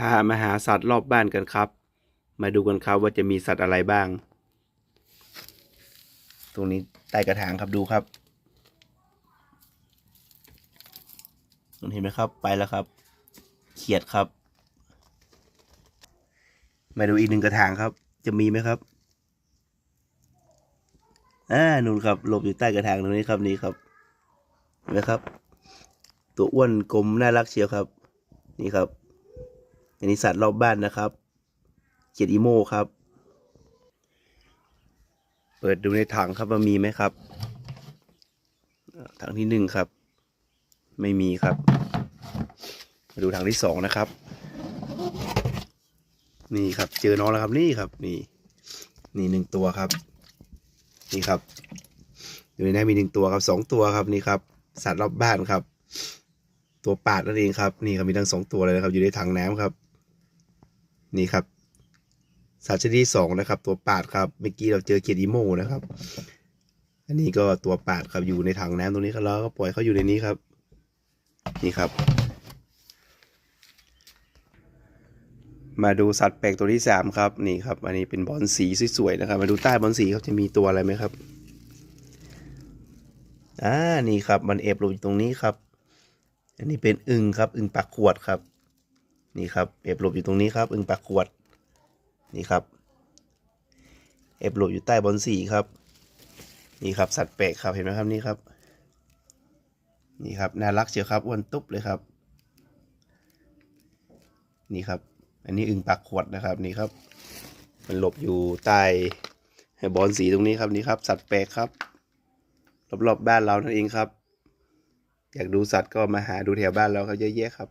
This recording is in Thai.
พามาหาสัตว์รอบบ้านกันครับ มาดูกันครับว่าจะมีสัตว์อะไรบ้าง ตรงนี้ใต้กระถางครับดูครับเห็นไหมครับไปแล้วครับ เขียดครับ มาดูอีกหนึ่งกระถางครับ จะมีไหมครับอ่านู่นครับหลบอยู่ใต้กระถางตรงนี้ครับนี่ครับเห็นไหมครับ ตัวอ้วนกลมน่ารักเชียวครับ นี่ครับ อันนี้สัตว์รอบบ้านนะครับเขียดอีโมครับ เปิดดูในถังครับว่ามีไหมครับ ถังที่หนึ่งครับ ไม่มีครับ มาดูถังที่สองนะครับ นี่ครับ เจอน้องแล้วครับนี่ครับ นี่ นี่หนึ่งตัวครับ นี่ครับ อยู่ในนั้นมีหนึ่งตัวครับสองตัวครับนี่ครับ สัตว์รอบบ้านครับ ตัวปาดนั่นเองครับ นี่ครับมีทั้งสองตัวเลยนะครับ อยู่ในถังน้ำครับ นี่ครับสัตว์ชนิดที่สองนะครับ ตัวปาดครับเมื่อกี้เราเจอเกียดิโมนะครับ อันนี้ก็ตัวปาดครับอยู่ในถังน้ำตรงนี้ครับแล้วก็ปล่อยเขาอยู่ในนี้ครับ นี่ครับ มาดูสัตว์แปลกตัวที่สามครับนี่ครับ อันนี้เป็นบอลสีสวยๆนะครับ มาดูใต้บอลสีครับจะมีตัวอะไรไหมครับอ่านี่ครับ มันเอบลบอยู่ตรงนี้ครับ อันนี้เป็นอึงครับอึงปากขวดครับ นี่ครับเอบหลบอยู่ตรงนี้ครับอึงปากขวดนี่ครับเอบหลบอยู่ใต้บอลสีครับ นี่ครับสัตว์แปลกครับเห็นไหมครับนี่ครับ นี่ครับน่ารักเชียวครับอ้วนตุ๊บเลยครับ นี่ครับ อันนี้อึงปากขวดนะครับนี่ครับ มันหลบอยู่ใต้บอลสีตรงนี้ครับนี่ครับ สัตว์แปลกครับรอบๆบ้านเรานั่นเองครับ อยากดูสัตว์ก็มาหาดูแถวบ้านเราครับเยอะแยะครับ